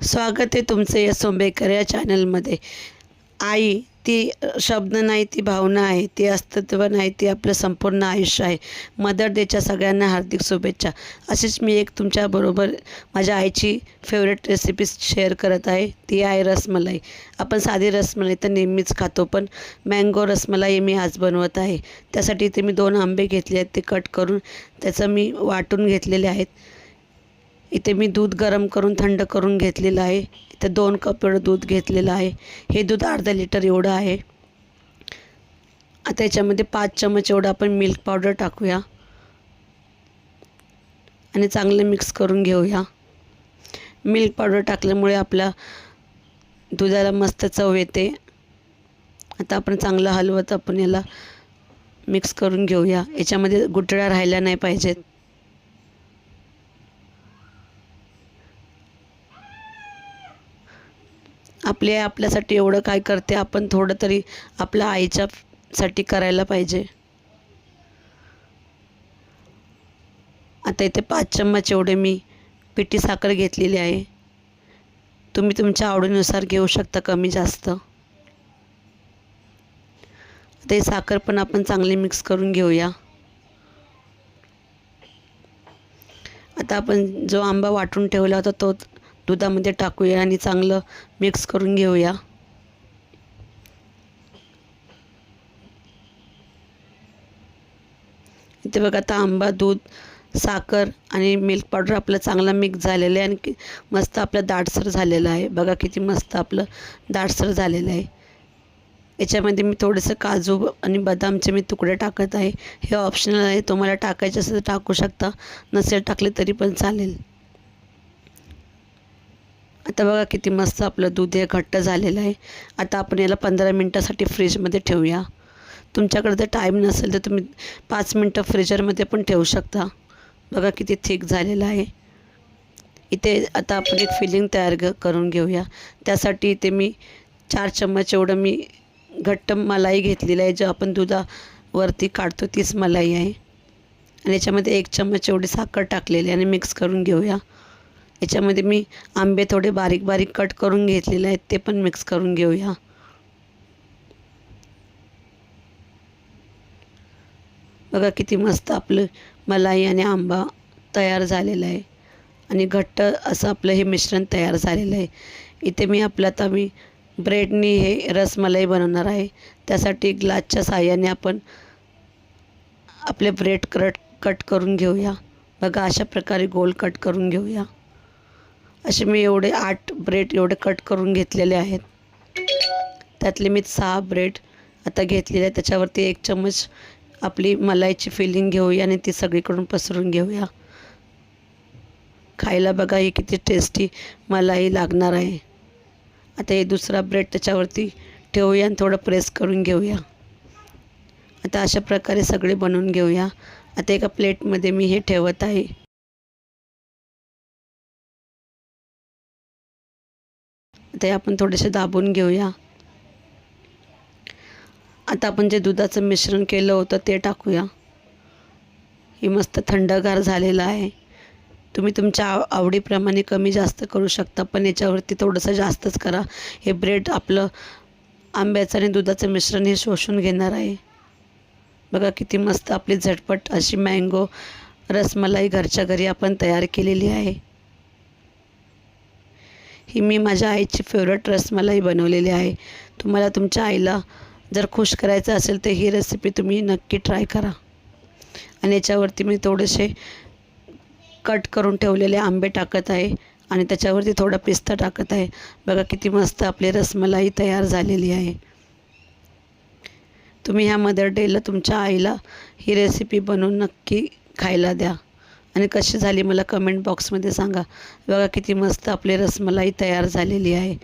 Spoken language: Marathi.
स्वागत आहे तुमचं या सोंबेकर या चॅनलमध्ये. आई ती शब्द नाही ती भावना आहे ती अस्तित्व नाही ती आपलं संपूर्ण आयुष्य आहे. मदर डेच्या सगळ्यांना हार्दिक शुभेच्छा. अशीच मी एक तुमच्याबरोबर माझ्या आईची फेवरेट रेसिपी शेअर करत आहे. ती आहे रसमलाई. आपण साधी रसमलाई तर नेहमीच खातो पण मँगो रसमलाई मी आज बनवत आहे. त्यासाठी इथे मी दोन आंबे घेतले आहेत ते कट करून त्याचं मी वाटून घेतलेले आहेत. इथे मी दूध गरम करून थंड करून घेतलेलं आहे. इथे दोन कप एवढं दूध घेतलेलं आहे. हे दूध अर्धा लिटर एवढं आहे. आता याच्यामध्ये पाच चमच एवढं आपण मिल्क पावडर टाकूया. आणि चांगलं मिक्स करून घेऊया. मिल्क पावडर टाकल्यामुळे आपल्या दुधाला मस्त चव येते. आता आपण चांगलं हलवत आपण याला मिक्स करून घेऊया. याच्यामध्ये गुठळ्या राहायला नाही पाहिजेत. आपली आपल्यासाठी एवढं काय करते आपण थोडं तरी आपल्या आईच्या साठी करायला पाहिजे. आता इथे पाच चम्मच एवढे मी पिठी साखर घेतलेली आहे. तुम्ही तुमच्या आवडीनुसार घेऊ शकता कमी जास्त. ते साखर पण आपण चांगली मिक्स करून घेऊया. आता आपण जो आंबा वाटून ठेवला होता तो दुधामध्ये टाकूया आणि चांगलं मिक्स करून घेऊया. इथे बघा आता आंबा दूध साखर आणि मिल्क पावडर आपलं चांगला मिक्स झालेलं आहे. आणि मस्त आपलं दाटसर झालेलं आहे. बघा किती मस्त आपलं दाटसर झालेलं आहे. याच्यामध्ये मी थोडंसं काजू आणि बदामचे मी तुकडे टाकत आहे. हे ऑप्शनल आहे. तुम्हाला टाकायचे असेल तर टाकू शकता. नसेल टाकले तरी पण चालेल. आता बघा किती मस्त आपलं दूध हे घट्ट झालेलं आहे. आता आपण याला पंधरा मिनटासाठी फ्रीजमध्ये ठेवूया. तुमच्याकडे जर टाईम नसेल तर तुम्ही पाच मिनटं फ्रीजरमध्ये पण ठेवू शकता. बघा किती थिक झालेलं आहे. इथे आता आपण एक फिलिंग तयार ग करून घेऊया. त्यासाठी इथे मी चार चम्मच एवढं मी घट्ट मलाई घेतलेलं आहे. जो आपण दुधावरती काढतो तीच मलाई आहे. आणि याच्यामध्ये एक चम्मच एवढी साखर टाकलेली आहे आणि मिक्स करून घेऊया. याच्यामध्ये मी आंबे थोडे बारीक बारीक कट करून घेतलेले आहेत ते पण मिक्स करून घेऊया. बघा किती मस्त आपलं मलाई आणि आंबा तयार झालेलं आहे. आणि घट्ट असं आपलं हे मिश्रण तयार झालेलं आहे. इथे मी आपलं आता मी ब्रेडनी हे रसमलाई बनवणार आहे. त्यासाठी ग्लासच्या साह्याने आपण आपले ब्रेड कट कट करून घेऊया. बघा अशा प्रकारे गोल कट करून घेऊया. असे मी एवढे आठ ब्रेड एवढे कट करून घेतलेले आहेत. त्यातले मी सहा ब्रेड आता घेतलेले आहे त्याच्यावरती एक चम्मच आपली मलाईची फिलिंग घेऊया आणि ती सगळीकडून पसरून घेऊया. खायला बघा ही किती टेस्टी मलाई लागणार आहे. आता हे दुसरा ब्रेड त्याच्यावरती ठेवूया आणि थोडं प्रेस करून घेऊया. आता अशा प्रकारे सगळे बनवून घेऊया. आता एका प्लेटमध्ये मी हे ठेवत आहे. ते आपण थोडेसे दाबून घेऊया. आता आपण जे दुधाचं मिश्रण केलं होतं ते टाकूया. ही मस्त थंडगार झालेलं आहे. तुम्ही तुमच्या आव आवडीप्रमाणे कमी जास्त करू शकता पण याच्यावरती थोडंसं जास्तच करा. हे ब्रेड आपलं आंब्याचं आणि दुधाचं मिश्रण हे शोषून घेणार आहे. बघा किती मस्त आपली झटपट अशी मँगो रसमलाई घरच्या घरी आपण तयार केलेली आहे. ही मी माझ्या आईची फेवरेट रसमलाई बनवलेली आहे. तुम्हाला तुमच्या आईला जर खुश करायचं असेल तर ही रेसिपी तुम्ही नक्की ट्राय करा. आणि याच्यावरती मी थोडेसे कट करून ठेवलेले आंबे टाकत आहे आणि त्याच्यावरती थोडा पिस्ता टाकत आहे. बघा किती मस्त आपली रसमलाई तयार झालेली आहे. तुम्ही ह्या मदर डेला तुमच्या आईला ही रेसिपी बनवून नक्की खायला द्या. आणि कशी झाली मला कमेंट बॉक्समध्ये सांगा. बघा किती मस्त आपली रसमलाई तयार झालेली आहे.